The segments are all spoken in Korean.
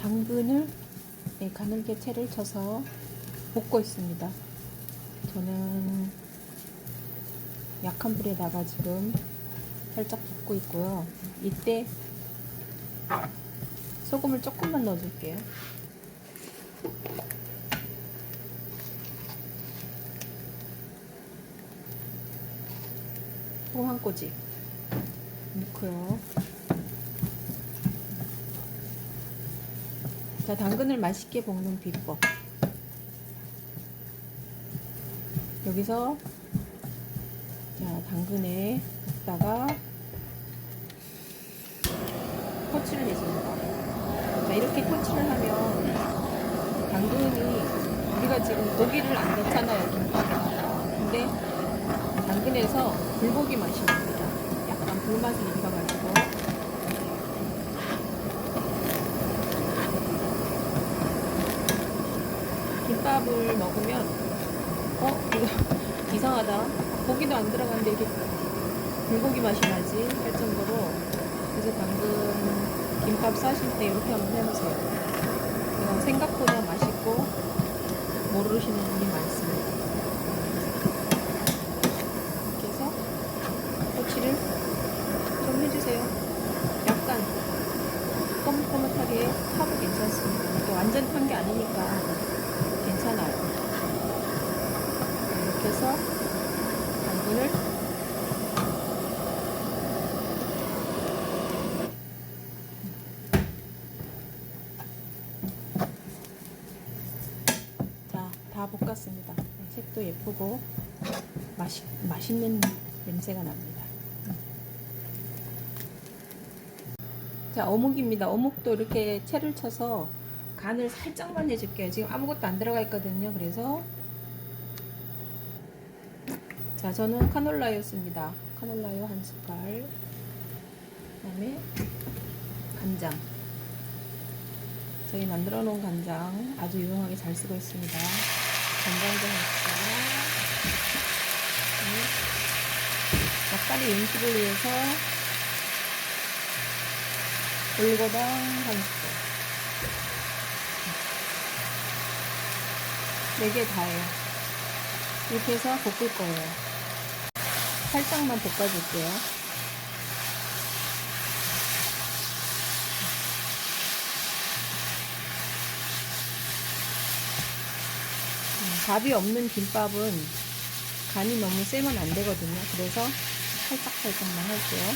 당근을 네, 가늘게 채를 쳐서 볶고 있습니다. 저는 약한 불에다가 지금 살짝 볶고 있고요. 이때 소금을 조금만 넣어줄게요. 소금 한 꼬집 넣고요. 자, 당근을 맛있게 볶는 비법. 여기서 자, 당근에 볶다가 토치를 해줍니다. 자, 이렇게 토치를 하면 당근이 우리가 지금 고기를 안 넣잖아요, 김밥에다가. 근데 당근에서 불고기 맛이 납니다. 약간 불맛을 입혀가지고. 김 밥을 먹으면 어 이거 이상하다. 고기도 안 들어갔는데 이게 불고기 맛이 나지? 할 정도로 그래서 방금 김밥 싸실 때 이렇게 한번 해보세요. 이거 생각보다 맛있고 모르시는 분이 많습니다. 이렇게 해서 꼬치를 좀 해주세요. 약간 꼬뭇꼬뭇하게 타도 괜찮습니다. 이게 완전 탄 게 아니니까 괜찮아요. 이렇게 해서 당근을 자, 다 볶았습니다. 네, 색도 예쁘고 맛있, 맛있는 냄새가 납니다. 자, 어묵입니다. 어묵도 이렇게 채를 쳐서 간을 살짝만 해줄게요. 지금 아무것도 안 들어가 있거든요. 그래서 자 저는 카놀라유였습니다. 카놀라유 한 숟갈 그다음에 간장 저희 만들어 놓은 간장 아주 유용하게 잘 쓰고 있습니다. 간장 좀 넣고 닭다리 음식을 위해서 올고당 한 숟갈 네개 다예요. 이렇게 해서 볶을 거예요. 살짝만 볶아줄게요. 음, 밥이 없는 김밥은 간이 너무 세면 안 되거든요. 그래서 살짝 살짝만 할게요.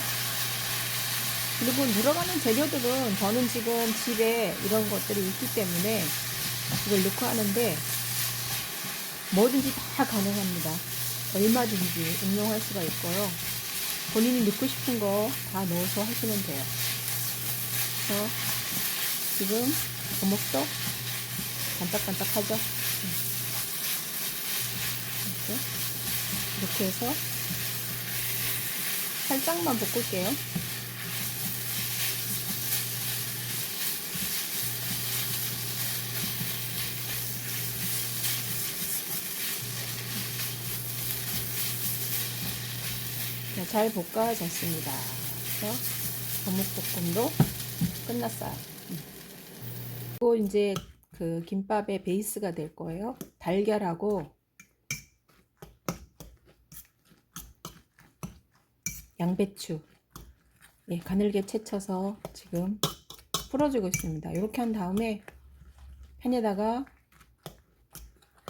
그리고 들어가는 재료들은 저는 지금 집에 이런 것들이 있기 때문에 이걸 넣고 하는데 뭐든지 다 가능합니다. 얼마든지 응용할 수가 있고요. 본인이 넣고 싶은 거 다 넣어서 하시면 돼요. 그래서 지금 어묵도 반짝반짝하죠? 이렇게, 이렇게 해서 살짝만 볶을게요. 잘 볶아졌습니다. 그래서 어묵볶음도 끝났어요. 음. 그리고 이제 그 김밥의 베이스가 될 거예요. 달걀하고 양배추 예, 가늘게 채쳐서 지금 풀어주고 있습니다. 이렇게 한 다음에 팬에다가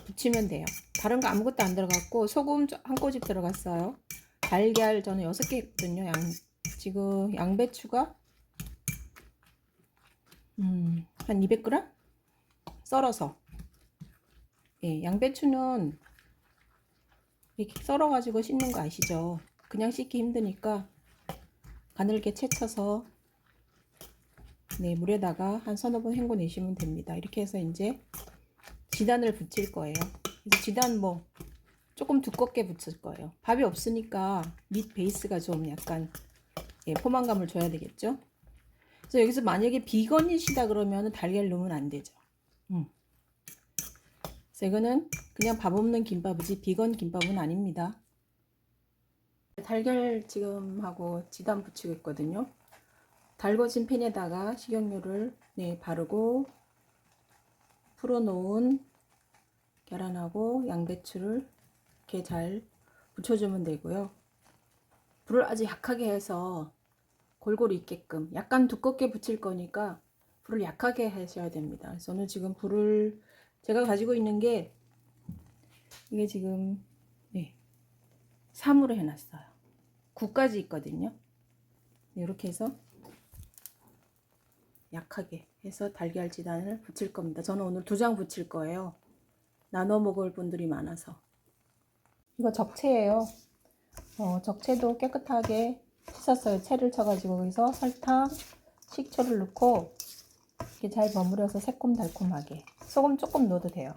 붙이면 돼요. 다른 거 아무것도 안 들어갔고 소금 한 꼬집 들어갔어요. 달걀 저는 6개 했거든요. 양, 지금 양배추가 음, 한 200g? 썰어서 예, 양배추는 이렇게 썰어 가지고 씻는 거 아시죠? 그냥 씻기 힘드니까 가늘게 채쳐서 네, 물에다가 한 서너 번 헹궈 내시면 됩니다. 이렇게 해서 이제 지단을 붙일 거예요. 지단 뭐 조금 두껍게 붙일 거예요. 밥이 없으니까 밑 베이스가 좀 약간 예, 포만감을 줘야 되겠죠. 그래서 여기서 만약에 비건이시다 그러면 달걀 넣으면 안 되죠. 음. 이거는 그냥 밥 없는 김밥이지 비건 김밥은 아닙니다. 달걀 지금 하고 지단 붙이고 있거든요. 달궈진 팬에다가 식용유를 네, 바르고 풀어놓은 계란하고 양배추를 이렇게 잘 붙여주면 되고요. 불을 아주 약하게 해서 골고루 익게끔 약간 두껍게 붙일 거니까 불을 약하게 하셔야 됩니다. 저는 지금 불을 제가 가지고 있는 게 이게 지금 네, 3으로 해놨어요. 9까지 있거든요. 이렇게 해서 약하게 해서 달걀 지단을 붙일 겁니다. 저는 오늘 두 장 붙일 거예요. 나눠 먹을 분들이 많아서. 이거 적채예요. 어, 적채도 깨끗하게 씻었어요. 채를 쳐가지고 거기서 설탕, 식초를 넣고 이렇게 잘 버무려서 새콤달콤하게 소금 조금 넣어도 돼요.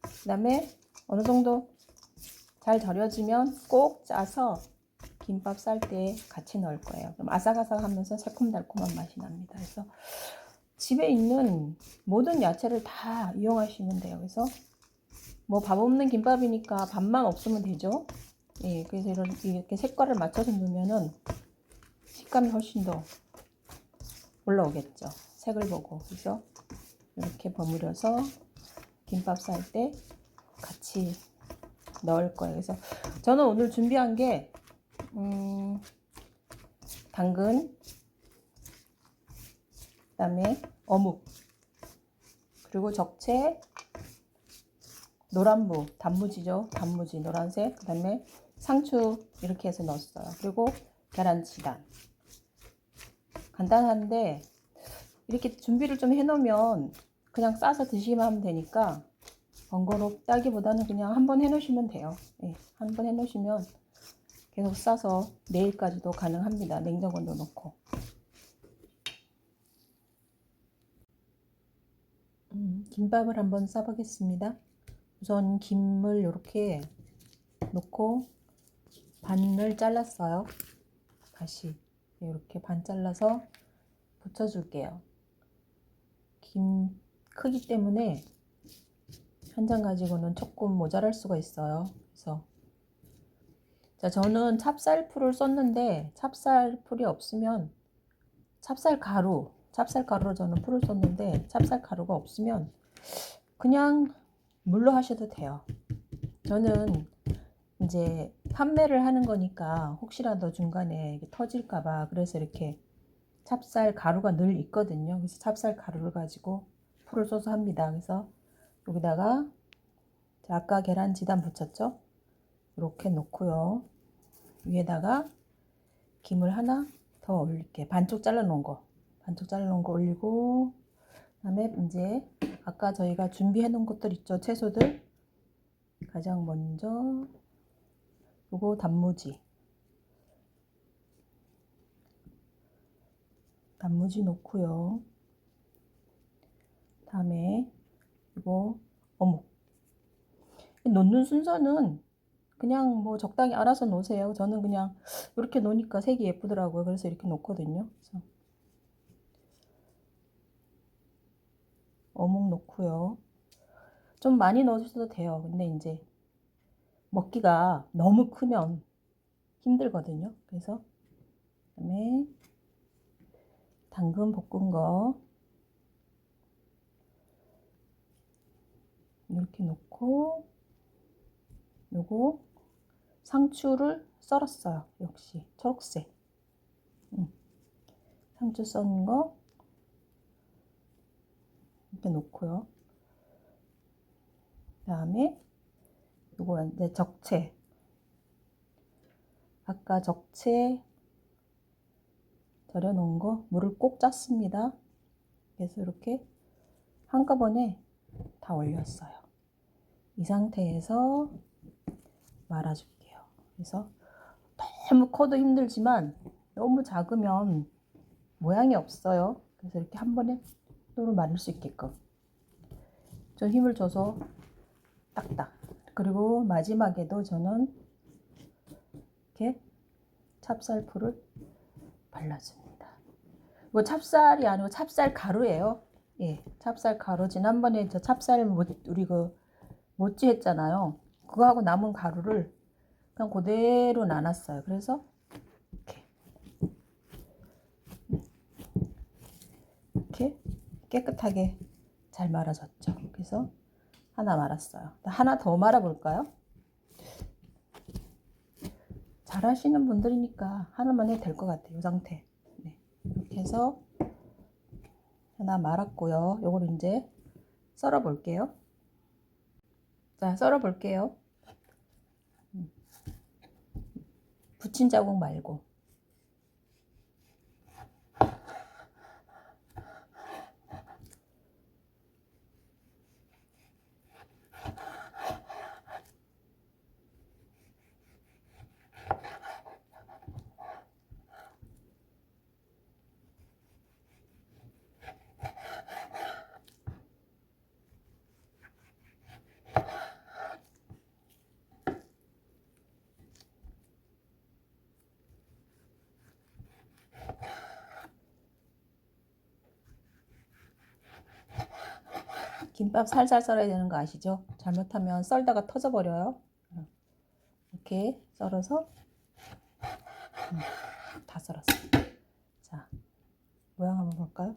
그 다음에 어느 정도 잘 절여지면 꼭 짜서 김밥 쌀 때 같이 넣을 거예요. 그럼 아삭아삭하면서 새콤달콤한 맛이 납니다. 그래서 집에 있는 모든 야채를 다 이용하시면 돼요. 그래서 뭐 밥 없는 김밥이니까 밥만 없으면 되죠. 예, 그래서 이런 이렇게 색깔을 맞춰서 넣으면은 식감이 훨씬 더 올라오겠죠. 색을 보고 그래서 이렇게 버무려서 김밥 쌀 때 같이 넣을 거예요. 그래서 저는 오늘 준비한 게 음, 당근, 그 다음에 어묵, 그리고 적채, 노란무, 단무지죠. 단무지 노란색, 그 다음에 상추 이렇게 해서 넣었어요. 그리고 계란치단. 간단한데 이렇게 준비를 좀 해놓으면 그냥 싸서 드시기만 하면 되니까 번거롭다기보다는 그냥 한번 해놓으시면 돼요. 예, 한번 해놓으시면 계속 싸서 내일까지도 가능합니다. 냉장고도 넣고. 음, 김밥을 한번 싸보겠습니다. 우선 김을 이렇게 놓고 반을 잘랐어요. 다시 이렇게 반 잘라서 붙여줄게요. 김 크기 때문에 한 장 가지고는 조금 모자랄 수가 있어요. 그래서 자 저는 찹쌀풀을 썼는데 찹쌀풀이 없으면 찹쌀 가루, 찹쌀 가루로 저는 풀을 썼는데 찹쌀 가루가 없으면 그냥 물로 하셔도 돼요. 저는 이제 판매를 하는 거니까 혹시라도 중간에 터질까봐 그래서 이렇게 찹쌀 가루가 늘 있거든요. 그래서 찹쌀 가루를 가지고 풀을 써서 합니다. 그래서 여기다가 자, 아까 계란 지단 붙였죠? 이렇게 놓고요. 위에다가 김을 하나 더 올릴게. 반쪽 잘라 놓은 거. 반쪽 잘라 놓은 거 올리고 그다음에 이제 아까 저희가 준비해 놓은 것들 있죠? 채소들. 가장 먼저 요거 단무지. 단무지 놓고요. 다음에 이거 어묵. 놓는 순서는 그냥 뭐 적당히 알아서 놓으세요. 저는 그냥 이렇게 놓으니까 색이 예쁘더라고요. 그래서 이렇게 놓거든요. 그래서 어묵 넣고요. 좀 많이 넣어주셔도 돼요. 근데 이제 먹기가 너무 크면 힘들거든요. 그래서 그다음에 당근 볶은 거 이렇게 놓고 요거 상추를 썰었어요. 역시 초록색. 음. 상추 썬 거 이렇게 놓고요. 그 다음에 요거 이제 적채. 아까 적채 절여 놓은 거 물을 꼭 짰습니다. 그래서 이렇게 한꺼번에 다 올렸어요. 이 상태에서 말아줄게요. 그래서 너무 커도 힘들지만 너무 작으면 모양이 없어요. 그래서 이렇게 한 번에 또로 말릴 수 있게끔 좀 힘을 줘서 딱딱. 그리고 마지막에도 저는 이렇게 찹쌀풀을 발라줍니다. 이거 찹쌀이 아니고 찹쌀 가루예요. 예, 찹쌀 가루. 지난번에 저 찹쌀 모, 우리 그 모찌 했잖아요. 그거하고 남은 가루를 그냥 그대로 나눴어요. 그래서 이렇게 이렇게 깨끗하게 잘 말아졌죠. 그래서 하나 말았어요. 하나 더 말아볼까요? 잘 하시는 분들이니까 하나만 해도 될 것 같아요. 이 상태. 네. 이렇게 해서 하나 말았고요. 요걸 이제 썰어 볼게요. 자, 썰어 볼게요. 붙인 자국 말고. 김밥 살살 썰어야 되는 거 아시죠? 잘못하면 썰다가 터져버려요. 이렇게 썰어서 음, 다 썰었어요. 자, 모양 한번 볼까요?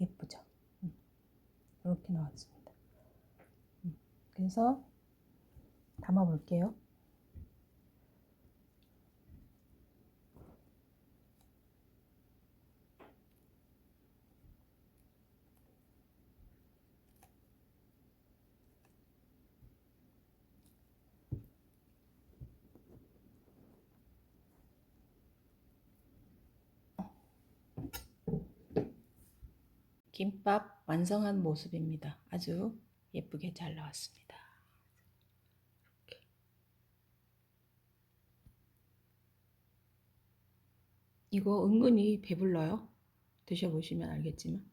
예쁘죠? 음, 이렇게 나왔습니다. 음, 그래서 담아 볼게요. 김밥 완성한 모습입니다. 아주 예쁘게 잘 나왔습니다. 이거 은근히 배불러요. 드셔보시면 알겠지만.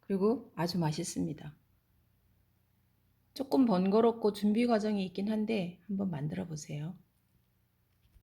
그리고 아주 맛있습니다. 조금 번거롭고 준비 과정이 있긴 한데 한번 만들어 보세요.